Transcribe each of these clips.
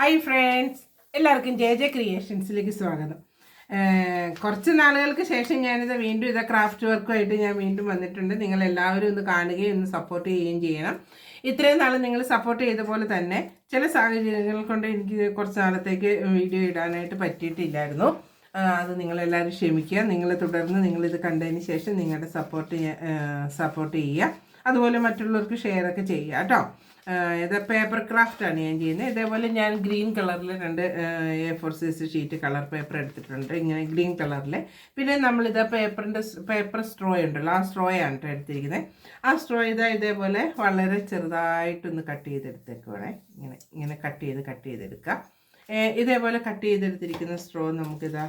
Hi friends എല്ലാവർക്കും J J ക്രിയേഷൻസിലേക്ക് സ്വാഗതം. കുറച്ച് നാളുകൾക്ക് ശേഷം ഞാനിത് വീണ്ടും ഇത് ക്രാഫ്റ്റ് വർക്കുമായിട്ട് ഞാൻ വീണ്ടും വന്നിട്ടുണ്ട്. നിങ്ങൾ എല്ലാവരും ഒന്ന് കാണുകയും ഒന്ന് സപ്പോർട്ട് ചെയ്യുകയും ചെയ്യണം. ഇത്രയും നാൾ നിങ്ങൾ സപ്പോർട്ട് ചെയ്ത പോലെ തന്നെ ചില സാഹചര്യങ്ങൾ കൊണ്ട് എനിക്ക് കുറച്ച് നാളത്തേക്ക് വീഡിയോ ഇടാനായിട്ട് പറ്റിയിട്ടില്ലായിരുന്നു. അത് നിങ്ങളെല്ലാവരും ക്ഷമിക്കുക. നിങ്ങൾ തുടർന്ന് നിങ്ങളിത് കണ്ടതിന് ശേഷം നിങ്ങളുടെ സപ്പോർട്ട് സപ്പോർട്ട് ചെയ്യുക. അതുപോലെ മറ്റുള്ളവർക്ക് ഷെയർ ഒക്കെ ചെയ്യുക കേട്ടോ. ഇത് പേപ്പർ ക്രാഫ്റ്റ് ആണ് ഞാൻ ചെയ്യുന്നത്. ഇതേപോലെ ഞാൻ ഗ്രീൻ കളറിൽ രണ്ട് A four size sheet colour paper എടുത്തിട്ടുണ്ട്. ഇങ്ങനെ ഗ്രീൻ കളറിൽ പിന്നെ നമ്മളിത് പേപ്പറിന്റെ പേപ്പർ സ്ട്രോ ഉണ്ടല്ലോ. ആ സ്ട്രോ ആണ് കേട്ടോ എടുത്തിരിക്കുന്നത്. ആ സ്ട്രോ ഇതാ ഇതേപോലെ വളരെ ചെറുതായിട്ടൊന്ന് കട്ട് ചെയ്തെടുത്തേക്കുവാണേ. ഇങ്ങനെ ഇങ്ങനെ കട്ട് ചെയ്ത് കട്ട് ചെയ്തെടുക്കുക. ഇതേപോലെ കട്ട് ചെയ്തെടുത്തിരിക്കുന്ന സ്ട്രോ നമുക്കിതാ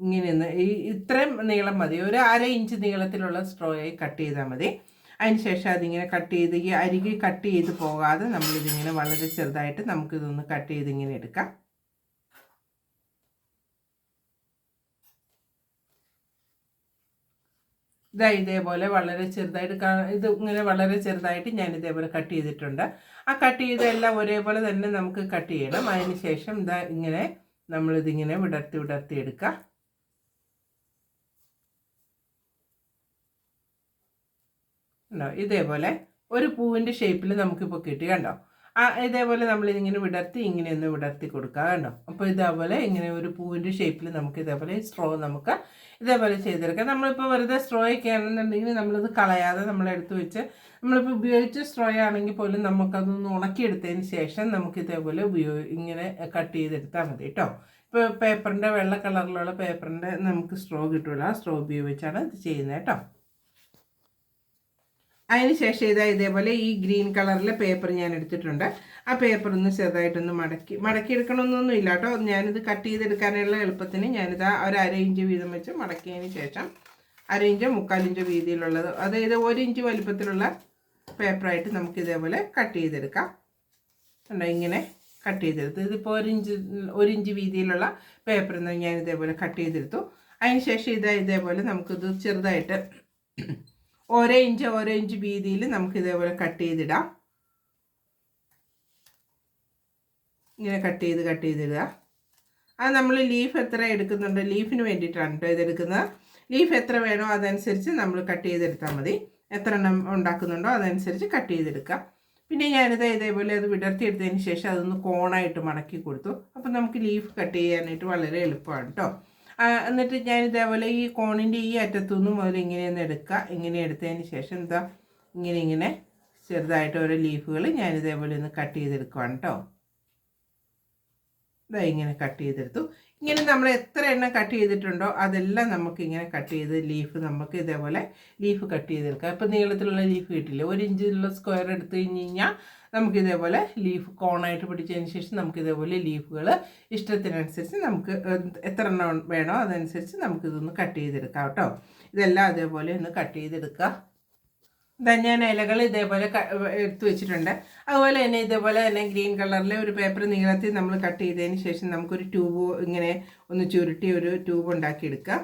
ഇങ്ങനെയൊന്ന് ഈ ഇത്രയും നീളം മതി. ഒരു അര ഇഞ്ച് നീളത്തിലുള്ള സ്ട്രോയായി കട്ട് ചെയ്താൽ മതി. അതിനുശേഷം അതിങ്ങനെ കട്ട് ചെയ്ത് ഈ അരികെ കട്ട് ചെയ്ത് പോകാതെ നമ്മളിതിങ്ങനെ വളരെ ചെറുതായിട്ട് നമുക്കിതൊന്ന് കട്ട് ചെയ്ത് ഇങ്ങനെ എടുക്കാം. ഇതാ ഇതേപോലെ വളരെ ചെറുതായിട്ട് ഇത് ഇങ്ങനെ വളരെ ചെറുതായിട്ട് ഞാൻ ഇതേപോലെ കട്ട് ചെയ്തിട്ടുണ്ട്. ആ കട്ട് ചെയ്ത എല്ലാം ഒരേപോലെ തന്നെ നമുക്ക് കട്ട് ചെയ്യണം. അതിന് ശേഷം ഇതാ ഇങ്ങനെ നമ്മളിതിങ്ങനെ വിടർത്തി വിടർത്തി എടുക്കാം. ഉണ്ടോ ഇതേപോലെ ഒരു പൂവിന്റെ ഷേപ്പിൽ നമുക്കിപ്പോൾ കിട്ടി കണ്ടോ? ആ ഇതേപോലെ നമ്മൾ ഇങ്ങനെ വിടർത്തി ഇങ്ങനെ ഒന്ന് വിടർത്തി കൊടുക്കുക കണ്ടോ? അപ്പോൾ ഇതേപോലെ ഇങ്ങനെ ഒരു പൂവിന്റെ ഷേപ്പിൽ നമുക്ക് ഇതേപോലെ സ്ട്രോ നമുക്ക് ഇതേപോലെ ചെയ്തെടുക്കാം. നമ്മളിപ്പോൾ വെറുതെ സ്ട്രോ ഒക്കെ ആണെന്നുണ്ടെങ്കിൽ നമ്മളത് കളയാതെ നമ്മളെടുത്ത് വെച്ച് നമ്മളിപ്പോൾ ഉപയോഗിച്ച സ്ട്രോ ആണെങ്കിൽ പോലും നമുക്കതൊന്ന് ഉണക്കിയെടുത്തതിന് ശേഷം നമുക്ക് ഇതേപോലെ ഉപയോഗി ഇങ്ങനെ കട്ട് ചെയ്തെടുത്താൽ മതി കേട്ടോ ഇപ്പോൾ പേപ്പറിന്റെ വെള്ള കളറിലുള്ള പേപ്പറിന്റെ നമുക്ക് സ്ട്രോ കിട്ടുമല്ലോ ആ സ്ട്രോ ഉപയോഗിച്ചാണ് ഇത് ചെയ്യുന്നത് കേട്ടോ അതിന് ശേഷം ഇതാ ഇതേപോലെ ഈ ഗ്രീൻ കളറിലെ പേപ്പർ ഞാൻ എടുത്തിട്ടുണ്ട്. ആ പേപ്പർ ഒന്ന് ചെറുതായിട്ടൊന്ന് മടക്കി മടക്കി എടുക്കണമെന്നൊന്നും ഇല്ല കേട്ടോ. ഞാനിത് കട്ട് ചെയ്തെടുക്കാനുള്ള എളുപ്പത്തിന് ഞാനിത് ഒരു അര ഇഞ്ച് വീതം വെച്ച് മടക്കിയതിന് ശേഷം അര ഇഞ്ചോ മുക്കാലിഞ്ചോ വീതിയിലുള്ളത് അതായത് ഒരു ഇഞ്ച് വലിപ്പത്തിലുള്ള പേപ്പറായിട്ട് നമുക്ക് ഇതേപോലെ കട്ട് ചെയ്തെടുക്കാം. കണ്ടോ? ഇങ്ങനെ കട്ട് ചെയ്തെടുത്തു. ഇതിപ്പോൾ ഒരു ഇഞ്ച് ഒരു ഇഞ്ച് വീതിയിലുള്ള നിന്ന് ഞാൻ ഇതേപോലെ കട്ട് ചെയ്തെടുത്തു. അതിന് ശേഷം ഇതാ ഇതേപോലെ നമുക്കിത് ചെറുതായിട്ട് ഓരോ ഇഞ്ച് ഓരോ ഇഞ്ച് വീതിയിൽ നമുക്ക് ഇതേപോലെ കട്ട് ചെയ്തിടാം. ഇങ്ങനെ കട്ട് ചെയ്ത് കട്ട് ചെയ്തിടുക അത് നമ്മൾ ലീഫ് എത്ര എടുക്കുന്നുണ്ട്? ലീഫിന് വേണ്ടിയിട്ടാണ് കേട്ടോ ഇതെടുക്കുന്നത്. ലീഫ് എത്ര വേണോ അതനുസരിച്ച് നമ്മൾ കട്ട് ചെയ്തെടുത്താൽ മതി. എത്ര എണ്ണം ഉണ്ടാക്കുന്നുണ്ടോ അതനുസരിച്ച് കട്ട് ചെയ്തെടുക്കാം പിന്നെ ഞാനിത് ഇതേപോലെ അത് വിടർത്തിയെടുത്തതിന് ശേഷം അതൊന്ന് കോണായിട്ട് മടക്കി കൊടുത്തു. അപ്പം നമുക്ക് ലീഫ് കട്ട് ചെയ്യാനായിട്ട് വളരെ എളുപ്പമാണ് കേട്ടോ എന്നിട്ട് ഞാൻ ഇതേപോലെ ഈ കോണിന്റെ ഈ അറ്റത്തുനിന്നും മുതൽ ഇങ്ങനെയൊന്ന് എടുക്കുക. ഇങ്ങനെ എടുത്തതിന് ശേഷം എന്താ? ഇങ്ങനെ ഇങ്ങനെ ചെറുതായിട്ട് ഓരോ ലീഫുകൾ ഞാൻ ഇതേപോലെ ഒന്ന് കട്ട് ചെയ്തെടുക്കുവാണ് കേട്ടോ. ഇതാ ഇങ്ങനെ കട്ട് ചെയ്തെടുത്തു. ഇങ്ങനെ നമ്മൾ എത്ര എണ്ണം കട്ട് ചെയ്തിട്ടുണ്ടോ അതെല്ലാം നമുക്ക് ഇങ്ങനെ കട്ട് ചെയ്ത് ലീഫ് നമുക്ക് ഇതേപോലെ ലീഫ് കട്ട് ചെയ്തെടുക്കാം ഇപ്പം നീളത്തിലുള്ള ലീഫ് കിട്ടില്ലേ? ഒരു ഇഞ്ചിലുള്ള സ്ക്വയർ എടുത്തു കഴിഞ്ഞ് കഴിഞ്ഞാൽ നമുക്ക് ഇതേപോലെ ലീഫ് കോണായിട്ട് പിടിച്ചതിന് ശേഷം നമുക്ക് ഇതേപോലെ ലീഫുകൾ ഇഷ്ടത്തിനനുസരിച്ച് നമുക്ക് എത്ര എണ്ണം വേണോ അതനുസരിച്ച് നമുക്കിതൊന്ന് കട്ട് ചെയ്തെടുക്കാം കേട്ടോ. ഇതെല്ലാം അതേപോലെ ഒന്ന് കട്ട് ചെയ്തെടുക്കുക. ഞാൻ ഇലകൾ ഇതേപോലെ എടുത്തു വെച്ചിട്ടുണ്ട്. അതുപോലെ തന്നെ ഇതേപോലെ തന്നെ ഗ്രീൻ കളറിലെ ഒരു പേപ്പർ നീളത്തിൽ നമ്മൾ കട്ട് ചെയ്തതിന് ശേഷം നമുക്കൊരു ട്യൂബ് ഇങ്ങനെ ഒന്ന് ചുരുട്ടി ഒരു ട്യൂബ് ഉണ്ടാക്കിയെടുക്കാം.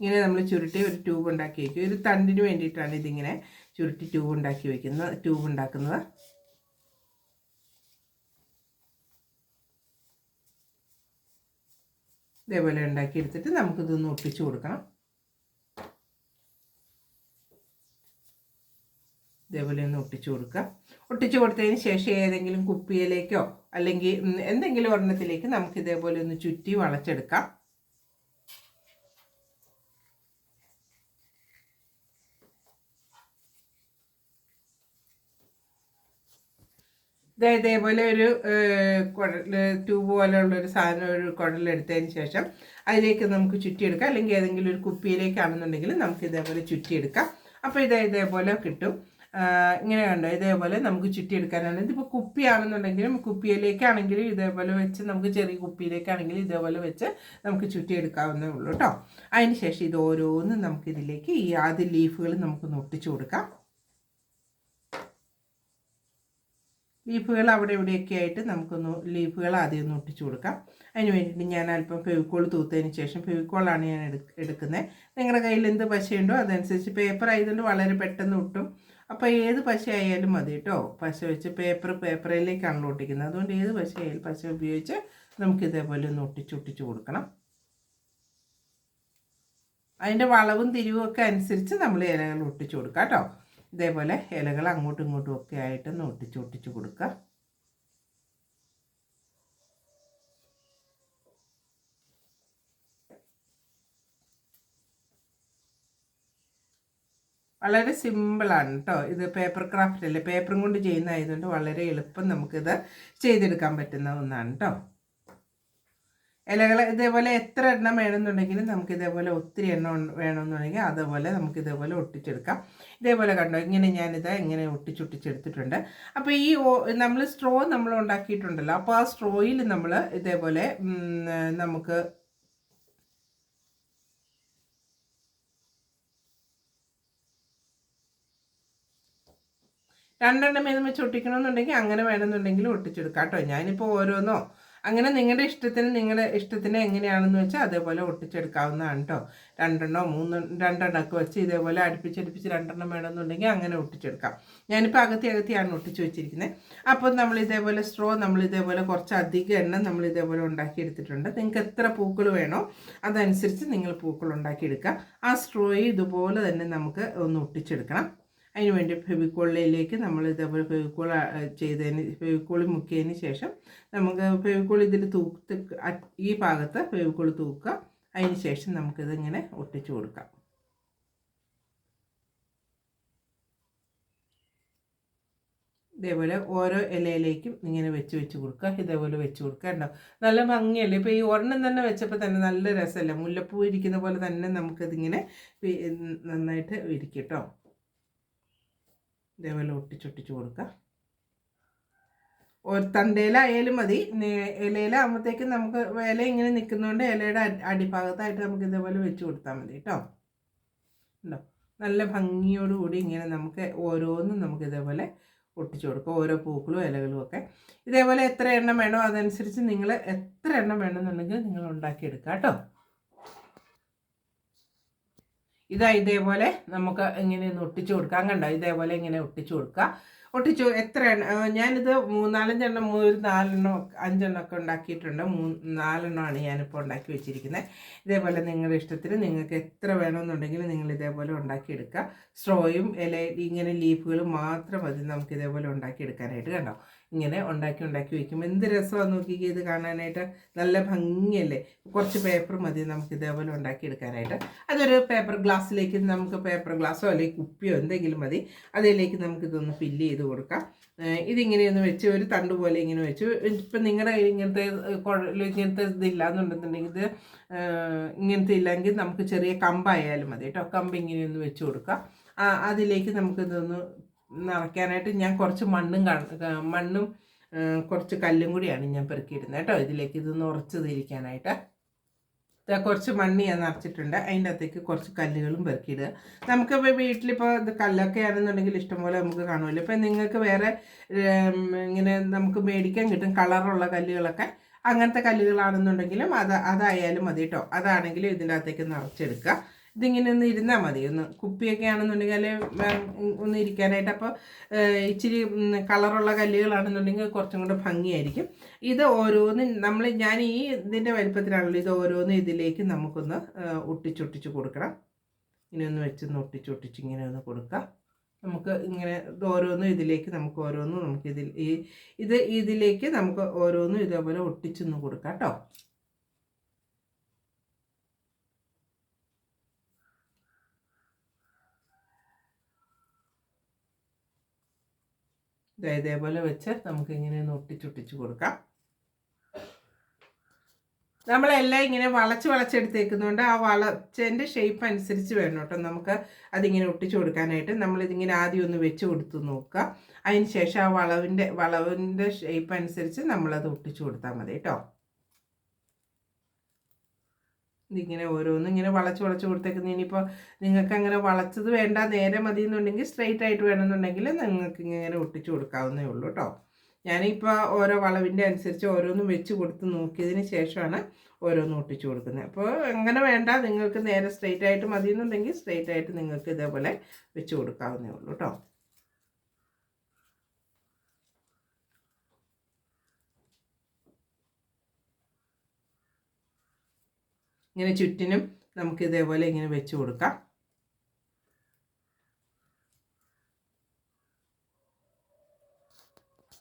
ഇങ്ങനെ നമ്മൾ ചുരുട്ടി ഒരു ട്യൂബ് ഉണ്ടാക്കി വയ്ക്കും ഒരു തണ്ടിന് വേണ്ടിയിട്ടാണ് ഇതിങ്ങനെ ചുരുട്ടി ട്യൂബ് ഉണ്ടാക്കി വയ്ക്കുന്നത് ട്യൂബ് ഉണ്ടാക്കുന്നത്. ഇതേപോലെ ഉണ്ടാക്കി എടുത്തിട്ട് നമുക്കിതൊന്ന് ഒട്ടിച്ചു കൊടുക്കണം. ഇതേപോലെ ഒന്ന് ഒട്ടിച്ചു കൊടുക്കുക. ഒട്ടിച്ചു കൊടുത്തതിന് ശേഷം ഏതെങ്കിലും കുപ്പിയിലേക്കോ അല്ലെങ്കിൽ എന്തെങ്കിലും ഒരെണ്ണത്തിലേക്ക് നമുക്ക് ഇതേപോലെ ഒന്ന് ചുറ്റി വളച്ചെടുക്കാം. ഇതേ ഇതേപോലെ ഒരു കുഴൽ ട്യൂബ് പോലെയുള്ള ഒരു സാധനം ഒരു കുഴലെടുത്തതിന് ശേഷം അതിലേക്ക് നമുക്ക് ചുറ്റിയെടുക്കാം. അല്ലെങ്കിൽ ഏതെങ്കിലും ഒരു കുപ്പിയിലേക്കാണെന്നുണ്ടെങ്കിൽ നമുക്ക് ഇതേപോലെ ചുറ്റിയെടുക്കാം. അപ്പോൾ ഇതേ ഇതേപോലെ കിട്ടും. ഇങ്ങനെ കണ്ടോ? ഇതേപോലെ നമുക്ക് ചുറ്റിയെടുക്കാനാണ്. ഇതിപ്പോൾ കുപ്പിയാണെന്നുണ്ടെങ്കിലും കുപ്പിയിലേക്കാണെങ്കിലും ഇതേപോലെ വെച്ച് നമുക്ക് ചെറിയ കുപ്പിയിലേക്കാണെങ്കിലും ഇതേപോലെ വെച്ച് നമുക്ക് ചുറ്റിയെടുക്കാവുന്നേ ഉള്ളൂ കേട്ടോ അതിന് ശേഷം ഇത് ഓരോന്നും നമുക്കിതിലേക്ക് ഈ ആദ്യ ലീഫുകൾ നമുക്ക് ഒട്ടിച്ചു കൊടുക്കാം. ലീഫുകൾ അവിടെ ഇവിടെയൊക്കെ ആയിട്ട് നമുക്കൊന്ന് ലീഫുകൾ ആദ്യം ഒന്ന് ഒട്ടിച്ചു കൊടുക്കാം. അതിന് വേണ്ടിയിട്ട് ഞാൻ അല്പം ഫെവിക്കോൾ തൂത്തതിന് ശേഷം ഫെവിക്കോളാണ് ഞാൻ എടുക്കുന്നത്. നിങ്ങളുടെ കയ്യിൽ എന്ത് പശയുണ്ടോ അതനുസരിച്ച് പേപ്പർ ആയതുകൊണ്ട് വളരെ പെട്ടെന്ന് ഒട്ടും. അപ്പോൾ ഏത് പശ ആയാലും മതി കേട്ടോ പശ വെച്ച് പേപ്പർ പേപ്പറിലേക്കാണല്ലോ ഒട്ടിക്കുന്നത്. അതുകൊണ്ട് ഏത് പശ ആയാലും പശ ഉപയോഗിച്ച് നമുക്ക് ഇതേപോലെ ഒന്ന് ഒട്ടിച്ചൊട്ടിച്ച് കൊടുക്കണം. അതിന്റെ വളവും തിരിവും ഒക്കെ അനുസരിച്ച് നമ്മൾ ഇലകൾ ഒട്ടിച്ചു കൊടുക്കുക കേട്ടോ ഇതേപോലെ ഇലകൾ അങ്ങോട്ടും ഇങ്ങോട്ടും ഒക്കെ ആയിട്ടൊന്ന് ഒട്ടിച്ച് ഒട്ടിച്ച് കൊടുക്കുക. വളരെ സിമ്പിളാണ് കേട്ടോ ഇത് പേപ്പർ ക്രാഫ്റ്റ് അല്ലേ? പേപ്പറും കൊണ്ട് ചെയ്യുന്നതായതുകൊണ്ട് വളരെ എളുപ്പം നമുക്കിത് ചെയ്തെടുക്കാൻ പറ്റുന്ന ഒന്നാണ് കേട്ടോ ഇലകൾ ഇതേപോലെ എത്ര എണ്ണം വേണമെന്നുണ്ടെങ്കിലും നമുക്ക് ഇതേപോലെ ഒത്തിരി എണ്ണം വേണമെന്നുണ്ടെങ്കിൽ അതേപോലെ നമുക്ക് ഇതേപോലെ ഒട്ടിച്ചെടുക്കാം. ഇതേപോലെ കണ്ടോ? ഇങ്ങനെ ഞാനിത് ഇങ്ങനെ ഒട്ടിച്ചൊട്ടിച്ചെടുത്തിട്ടുണ്ട്. അപ്പോൾ ഈ നമ്മൾ സ്ട്രോ നമ്മൾ ഉണ്ടാക്കിയിട്ടുണ്ടല്ലോ. അപ്പോൾ ആ സ്ട്രോയിൽ നമ്മൾ ഇതേപോലെ നമുക്ക് രണ്ടെണ്ണം വീതം വെച്ച് ഒട്ടിക്കണമെന്നുണ്ടെങ്കിൽ അങ്ങനെ വേണമെന്നുണ്ടെങ്കിൽ ഒട്ടിച്ചെടുക്കാം കേട്ടോ. ഞാനിപ്പോൾ ഓരോന്നോ. അങ്ങനെ നിങ്ങളുടെ ഇഷ്ടത്തിന് നിങ്ങളുടെ ഇഷ്ടത്തിന് എങ്ങനെയാണെന്ന് വെച്ചാൽ അതേപോലെ ഒട്ടിച്ചെടുക്കാവുന്നതാണ് കേട്ടോ. രണ്ടെണ്ണോ മൂന്ന് രണ്ടെണ്ണമൊക്കെ വെച്ച് ഇതേപോലെ അടുപ്പിച്ചടുപ്പിച്ച് രണ്ടെണ്ണം വേണമെന്നുണ്ടെങ്കിൽ അങ്ങനെ ഒട്ടിച്ചെടുക്കാം. ഞാനിപ്പോൾ അകത്തി അകത്തിയാണ് ഒട്ടിച്ച് വെച്ചിരിക്കുന്നത് അപ്പോൾ നമ്മൾ ഇതേപോലെ സ്ട്രോ നമ്മൾ ഇതേപോലെ കുറച്ച് അധികം എണ്ണം നമ്മൾ ഇതേപോലെ ഉണ്ടാക്കിയെടുത്തിട്ടുണ്ട്. നിങ്ങൾക്ക് എത്ര പൂക്കൾ വേണോ അതനുസരിച്ച് നിങ്ങൾ പൂക്കൾ ഉണ്ടാക്കിയെടുക്കുക ആ സ്ട്രോയെ ഇതുപോലെ തന്നെ നമുക്ക് ഒന്ന് ഒട്ടിച്ചെടുക്കണം. അതിന് വേണ്ടി ഫെവിക്കോളിലേക്ക് നമ്മൾ ഇതേപോലെ ഫെവിക്കോൾ ചെയ്തതിന് ഫെവിക്കോൾ മുക്കിയതിന് ശേഷം നമുക്ക് ഫെവിക്കോൾ ഇതിൽ തൂത്ത് ഈ ഭാഗത്ത് ഫെവിക്കോൾ തൂക്കുക. അതിന് ശേഷം നമുക്കിതിങ്ങനെ ഒട്ടിച്ചു കൊടുക്കാം. ഇതേപോലെ ഓരോ ഇലയിലേക്കും ഇങ്ങനെ വെച്ച് വെച്ച് കൊടുക്കുക. ഇതേപോലെ വെച്ച് കൊടുക്കുക ഉണ്ടാവും നല്ല ഭംഗിയല്ലേ? ഇപ്പോൾ ഈ ഒരെണ്ണം തന്നെ വെച്ചപ്പോൾ തന്നെ നല്ല രസമല്ലേ? മുല്ലപ്പൂ ഇരിക്കുന്ന പോലെ തന്നെ നമുക്കിതിങ്ങനെ നന്നായിട്ട് ഇരിക്കും കേട്ടോ. ഇതേപോലെ ഒട്ടിച്ചൊട്ടിച്ച് കൊടുക്കുക ഒരു തണ്ടയിലായാലും മതി. ഇലയിലാകുമ്പോഴത്തേക്കും നമുക്ക് ഇല ഇങ്ങനെ നിൽക്കുന്നതുകൊണ്ട് ഇലയുടെ അടിഭാഗത്തായിട്ട് നമുക്ക് ഇതേപോലെ വെച്ച് കൊടുത്താൽ മതി കേട്ടോ ഉണ്ടോ? നല്ല ഭംഗിയോടുകൂടി ഇങ്ങനെ നമുക്ക് ഓരോന്നും നമുക്ക് ഇതേപോലെ ഒട്ടിച്ചു കൊടുക്കുക ഓരോ പൂക്കളും ഇലകളും ഒക്കെ. ഇതേപോലെ എത്ര എണ്ണം വേണോ അതനുസരിച്ച് നിങ്ങൾ എത്ര എണ്ണം വേണമെന്നുണ്ടെങ്കിൽ നിങ്ങൾ ഉണ്ടാക്കിയെടുക്കുക കേട്ടോ ഇതാ ഇതേപോലെ നമുക്ക് ഇങ്ങനെ ഒന്ന് ഒട്ടിച്ചു കൊടുക്കാം. കണ്ടോ? ഇതേപോലെ ഇങ്ങനെ ഒട്ടിച്ചു കൊടുക്കുക ഒട്ടിച്ചു എത്ര ഞാനിത് മൂന്നാലഞ്ചെണ്ണം ഒരു നാലെണ്ണം അഞ്ചെണ്ണം ഒക്കെ ഉണ്ടാക്കിയിട്ടുണ്ട്. മൂന്ന് നാലെണ്ണമാണ് ഞാനിപ്പോൾ ഉണ്ടാക്കി വെച്ചിരിക്കുന്നത്. ഇതേപോലെ നിങ്ങളുടെ ഇഷ്ടത്തിന് നിങ്ങൾക്ക് എത്ര വേണമെന്നുണ്ടെങ്കിൽ നിങ്ങൾ ഇതേപോലെ ഉണ്ടാക്കിയെടുക്കുക സ്ട്രോയും ഇല ഇങ്ങനെ ലീഫുകളും മാത്രം മതി. നമുക്ക് ഇതേപോലെ ഉണ്ടാക്കിയെടുക്കാനായിട്ട്. കണ്ടോ? ഇങ്ങനെ ഉണ്ടാക്കി ഉണ്ടാക്കി വെക്കും. എന്ത് രസമാണ് നോക്കിക്കേ ഇത് കാണാനായിട്ട്. നല്ല ഭംഗിയല്ലേ? കുറച്ച് പേപ്പർ മതി നമുക്ക് ഇതേപോലെ ഉണ്ടാക്കിയെടുക്കാനായിട്ട്. അതൊരു പേപ്പർ ഗ്ലാസ്സിലേക്ക് നമുക്ക് പേപ്പർ ഗ്ലാസ്സോ അല്ലെങ്കിൽ കുപ്പിയോ എന്തെങ്കിലും മതി. അതിലേക്ക് നമുക്ക് ഇതൊന്ന് ഫില്ല് ചെയ്ത് കൊടുക്കാം. ഇതിങ്ങനെയൊന്ന് വെച്ച് ഒരു തണ്ട് പോലെ ഇങ്ങനെ വെച്ചു. ഇപ്പം നിങ്ങളുടെ കയ്യിൽ ഇങ്ങനത്തെ ഇങ്ങനത്തെ ഇതില്ല എന്നുണ്ടെന്നുണ്ടെങ്കിൽ ഇത് ഇങ്ങനത്തെ ഇല്ലെങ്കിൽ നമുക്ക് ചെറിയ കമ്പായാലും മതി കേട്ടോ. കമ്പ് ഇങ്ങനെയൊന്ന് വെച്ച് കൊടുക്കാം. ആ, അതിലേക്ക് നമുക്കിതൊന്ന് നിറയ്ക്കാനായിട്ട് ഞാൻ കുറച്ച് മണ്ണും മണ്ണും കുറച്ച് കല്ലും കൂടിയാണ് ഞാൻ പെറുക്കിയിടുന്നത് കേട്ടോ. ഇതിലേക്ക് ഇതൊന്ന് ഉറച്ച് തിരിക്കാനായിട്ട് ദാ കുറച്ച് മണ്ണ് ഞാൻ നിറച്ചിട്ടുണ്ട്. അതിന്റെ അകത്തേക്ക് കുറച്ച് കല്ലുകളും പെറുക്കിയിടുക. നമുക്കിപ്പോൾ വീട്ടിലിപ്പോൾ ഇത് കല്ലൊക്കെ ആണെന്നുണ്ടെങ്കിൽ ഇഷ്ടംപോലെ നമുക്ക് കാണുമല്ലോ. ഇപ്പം നിങ്ങൾക്ക് വേറെ ഇങ്ങനെ നമുക്ക് മേടിക്കാൻ കിട്ടും കളറുള്ള കല്ലുകളൊക്കെ. അങ്ങനത്തെ കല്ലുകളാണെന്നുണ്ടെങ്കിലും അത് അതായാലും മതി കേട്ടോ. അതാണെങ്കിലും ഇതിന്റെ അകത്തേക്ക് നിറച്ചെടുക്കുക. ഇതിങ്ങനെ ഒന്ന് ഇരുന്നാൽ മതി. ഒന്ന് കുപ്പിയൊക്കെ ആണെന്നുണ്ടെങ്കിൽ ഒന്ന് ഇരിക്കാനായിട്ട്. അപ്പോൾ ഇച്ചിരി കളറുള്ള കല്ലുകളാണെന്നുണ്ടെങ്കിൽ കുറച്ചും കൂടെ ഭംഗിയായിരിക്കും. ഇത് ഓരോന്നും നമ്മൾ ഞാൻ ഈ ഇതിന്റെ വലിപ്പത്തിലാണല്ലോ ഇത് ഓരോന്നും ഇതിലേക്ക് നമുക്കൊന്ന് ഒട്ടിച്ചൊട്ടിച്ച് കൊടുക്കണം. ഇങ്ങനെ ഒന്ന് വെച്ചൊന്ന് ഒട്ടിച്ചൊട്ടിച്ച് ഇങ്ങനെ ഒന്ന് കൊടുക്കാം. നമുക്ക് ഇങ്ങനെ ഇത് ഓരോന്നും ഇതിലേക്ക് നമുക്ക് ഓരോന്നും നമുക്ക് ഇതിൽ ഈ ഇത് ഇതിലേക്ക് നമുക്ക് ഓരോന്നും ഇതേപോലെ ഒട്ടിച്ചൊന്ന് കൊടുക്കാം കേട്ടോ. ഇതേപോലെ വെച്ച് നമുക്ക് ഇങ്ങനെ ഒന്ന് ഒട്ടിച്ചൊട്ടിച്ച് കൊടുക്കാം. നമ്മളെല്ലാം ഇങ്ങനെ വളച്ച് വളച്ചെടുത്തേക്കുന്നതുകൊണ്ട് ആ വളച്ചതിന്റെ ഷേപ്പ് അനുസരിച്ച് വേണം കേട്ടോ. നമുക്ക് അതിങ്ങനെ ഒട്ടിച്ചു കൊടുക്കാനായിട്ട്. നമ്മളിതിങ്ങനെ ആദ്യം ഒന്ന് വെച്ച് കൊടുത്ത് നോക്കുക. അതിന് ശേഷം ആ വളവിന്റെ വളവിന്റെ ഷേപ്പ് അനുസരിച്ച് നമ്മളത് ഒട്ടിച്ചു കൊടുത്താൽ മതി കേട്ടോ. ഇതിങ്ങനെ ഓരോന്ന് ഇങ്ങനെ വളച്ച് വളച്ച് കൊടുത്തേക്കുന്ന ഇനിയിപ്പോൾ നിങ്ങൾക്ക് അങ്ങനെ വളച്ചത് വേണ്ട നേരെ മതി എന്നുണ്ടെങ്കിൽ സ്ട്രെയിറ്റ് ആയിട്ട് വേണമെന്നുണ്ടെങ്കിൽ നിങ്ങൾക്ക് ഇങ്ങനെ ഒട്ടിച്ചു കൊടുക്കാവുന്നേ ഉള്ളൂ കേട്ടോ ഞാനിപ്പോൾ ഓരോ വളവിന്റെ അനുസരിച്ച് ഓരോന്നും വെച്ച് കൊടുത്ത് നോക്കിയതിന് ശേഷമാണ് ഓരോന്നും ഒട്ടിച്ചു കൊടുക്കുന്നത്. അപ്പോൾ അങ്ങനെ വേണ്ട നിങ്ങൾക്ക് നേരെ സ്ട്രെയിറ്റ് ആയിട്ട് മതി എന്നുണ്ടെങ്കിൽ സ്ട്രെയിറ്റ് ആയിട്ട് നിങ്ങൾക്ക് ഇതേപോലെ വെച്ച് കൊടുക്കാവുന്നേ ഉള്ളൂ കേട്ടോ ഇങ്ങനെ ചുറ്റിനും നമുക്ക് ഇതേപോലെ ഇങ്ങനെ വെച്ച് കൊടുക്കാം.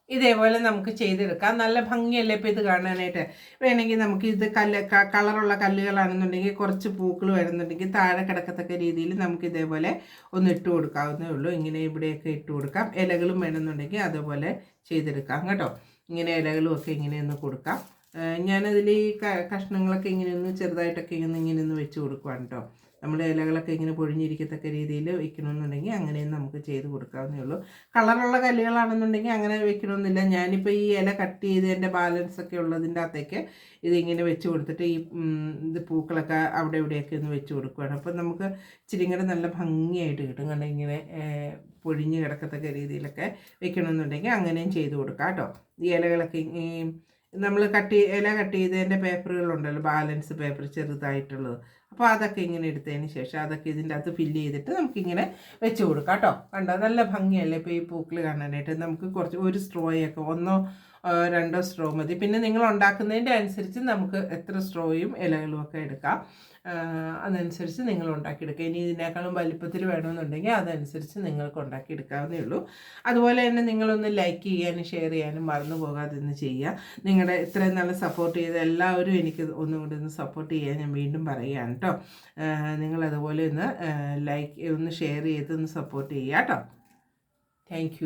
ഇതേപോലെ നമുക്ക് ചെയ്തെടുക്കാം. നല്ല ഭംഗിയല്ലേ ഇപ്പോൾ ഇത് കാണാനായിട്ട്? വേണമെങ്കിൽ നമുക്ക് ഇത് കല്ല് കളറുള്ള കല്ലുകളാണെന്നുണ്ടെങ്കിൽ കുറച്ച് പൂക്കൾ വരുന്നുണ്ടെങ്കിൽ താഴെ കിടക്കത്തക്ക രീതിയിൽ നമുക്ക് ഇതേപോലെ ഒന്ന് ഇട്ട് കൊടുക്കാവുന്നേ ഉള്ളൂ. ഇങ്ങനെ ഇവിടെയൊക്കെ ഇട്ട് കൊടുക്കാം. ഇലകളും വേണമെന്നുണ്ടെങ്കിൽ അതുപോലെ ചെയ്തെടുക്കാം കേട്ടോ. ഇങ്ങനെ ഇലകളും ഒക്കെ ഇങ്ങനെ ഒന്ന് കൊടുക്കാം. ഞാനതിൽ ഈ കഷ്ണങ്ങളൊക്കെ ഇങ്ങനെ ഒന്ന് ചെറുതായിട്ടൊക്കെ ഇങ്ങനെ ഇങ്ങനെ ഒന്ന് വെച്ച് കൊടുക്കുവാണ് കേട്ടോ നമ്മുടെ ഇലകളൊക്കെ ഇങ്ങനെ പൊഴിഞ്ഞിരിക്കത്തക്ക രീതിയിൽ വെക്കണമെന്നുണ്ടെങ്കിൽ അങ്ങനെയും നമുക്ക് ചെയ്ത് കൊടുക്കാവുന്നേ ഉള്ളൂ. കളറുള്ള കല്ലുകളാണെന്നുണ്ടെങ്കിൽ അങ്ങനെ വെക്കണമെന്നില്ല ഞാനിപ്പോൾ ഈ ഇല കട്ട് ചെയ്തതിന്റെ ബാലൻസ് ഒക്കെ ഉള്ളതിന്റെ അകത്തേക്ക് ഇതിങ്ങനെ വെച്ച് കൊടുത്തിട്ട് ഈ ഇത് പൂക്കളൊക്കെ അവിടെ ഇവിടെയൊക്കെ ഒന്ന് വെച്ച് കൊടുക്കുകയാണ് അപ്പോൾ നമുക്ക് ഇച്ചിരി നല്ല ഭംഗിയായിട്ട് കിട്ടും. കാരണം ഇങ്ങനെ പൊഴിഞ്ഞ് കിടക്കത്തക്ക രീതിയിലൊക്കെ വെക്കണമെന്നുണ്ടെങ്കിൽ അങ്ങനെയും ചെയ്ത് കൊടുക്കാം കേട്ടോ ഈ ഇലകളൊക്കെ നമ്മൾ കട്ട് ഇല കട്ട് ചെയ്തതിന്റെ പേപ്പറുകളുണ്ടല്ലോ ബാലൻസ് പേപ്പർ ചെറുതായിട്ടുള്ളത്. അപ്പോൾ അതൊക്കെ ഇങ്ങനെ എടുത്തതിന് ശേഷം അതൊക്കെ ഇതിന്റെ അകത്ത് ഫില്ല് ചെയ്തിട്ട് നമുക്കിങ്ങനെ വെച്ച് കൊടുക്കാം കേട്ടോ. കണ്ടോ? നല്ല ഭംഗിയല്ലേ ഇപ്പോൾ ഈ പൂക്കൾ കാണാനായിട്ട്? നമുക്ക് കുറച്ച് ഒരു സ്ട്രോയൊക്കെ ഒന്നോ രണ്ടോ സ്ട്രോ മതി. പിന്നെ നിങ്ങൾ ഉണ്ടാക്കുന്നതിന്റെ അനുസരിച്ച് നമുക്ക് എത്ര സ്ട്രോയും ഇലകളും ഒക്കെ എടുക്കാം. അതനുസരിച്ച് നിങ്ങൾ ഉണ്ടാക്കിയെടുക്കുക. ഇനി ഇതിനേക്കാളും വലിപ്പത്തിൽ വേണമെന്നുണ്ടെങ്കിൽ അതനുസരിച്ച് നിങ്ങൾക്ക് ഉണ്ടാക്കിയെടുക്കാവുന്നേ ഉള്ളൂ. അതുപോലെ തന്നെ നിങ്ങളൊന്ന് ലൈക്ക് ചെയ്യാനും ഷെയർ ചെയ്യാനും മറന്നു പോകാതെ ഒന്ന് ചെയ്യുക. നിങ്ങളുടെ ഇത്രയും നല്ല സപ്പോർട്ട് ചെയ്ത എല്ലാവരും എനിക്ക് ഒന്നുകൂടി ഒന്ന് സപ്പോർട്ട് ചെയ്യാൻ ഞാൻ വീണ്ടും പറയുകയാണ് കേട്ടോ. നിങ്ങളതുപോലെ ഒന്ന് ലൈക്ക് ഒന്ന് ഷെയർ ചെയ്ത് ഒന്ന് സപ്പോർട്ട് ചെയ്യുക കേട്ടോ. താങ്ക്